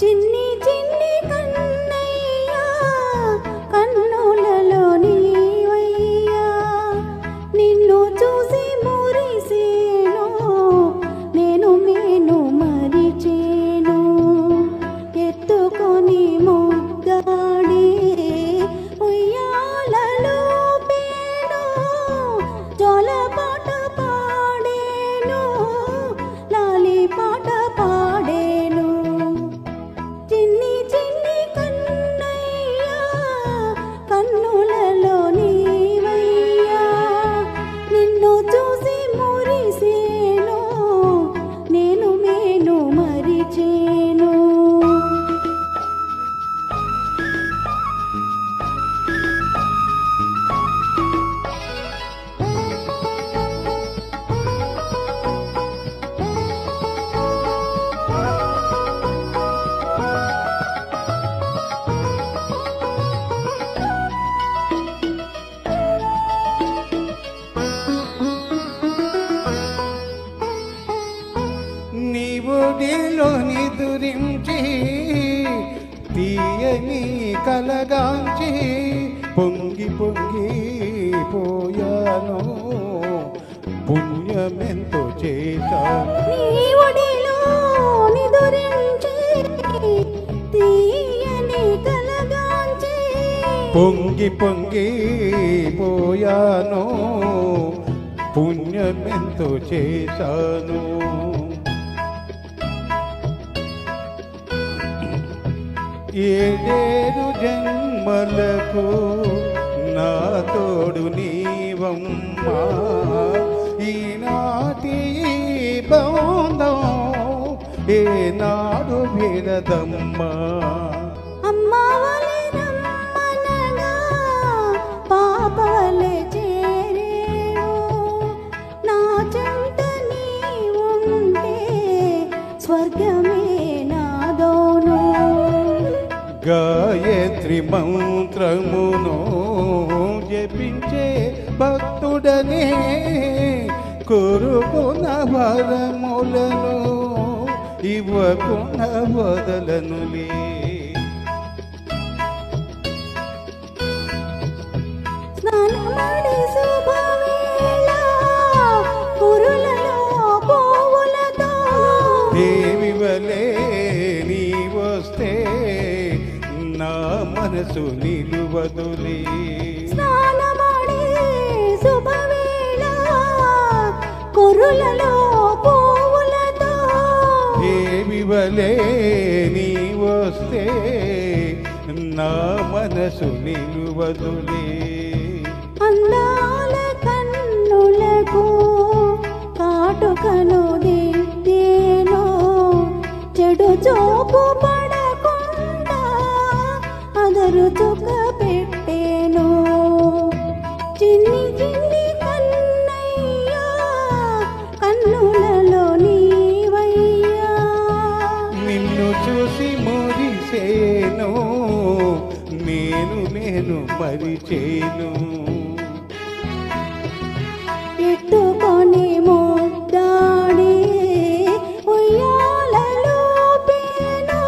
ചിന്നി కోటిలో దురించి తీయని కలగాంచి పొంగి పొంగి పోయాను. పుణ్యమెంతో చేశాను. పొంగి పొంగి పోయాను. పుణ్యమెంతో చేశాను. ఏడేడు జన్మలకు నా తోడు నీవమ్మా. ఈనాటి ఈ బంధం ఏనాడు విడదమ్మా అమ్మ వలె గాయత్రి జపించే భక్తుడనే కోరుకున్న వరములను ఇవ్వకున్న వదలనులే మనసు నిలువదులే వలే నీ వస్తే నా మనసు నిలువదులే అందాల కన్నులకు కాటుకను దిద్దేను చెడు చూపు నేను నేను మరిచేను ఎత్తుకొని ముద్దాడి ఉయ్యాలలో పేను.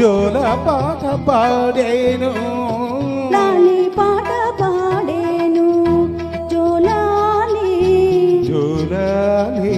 జోల పాట పాడేను. లాలి పాట పాడేను. జోలాలి. జోలాలి.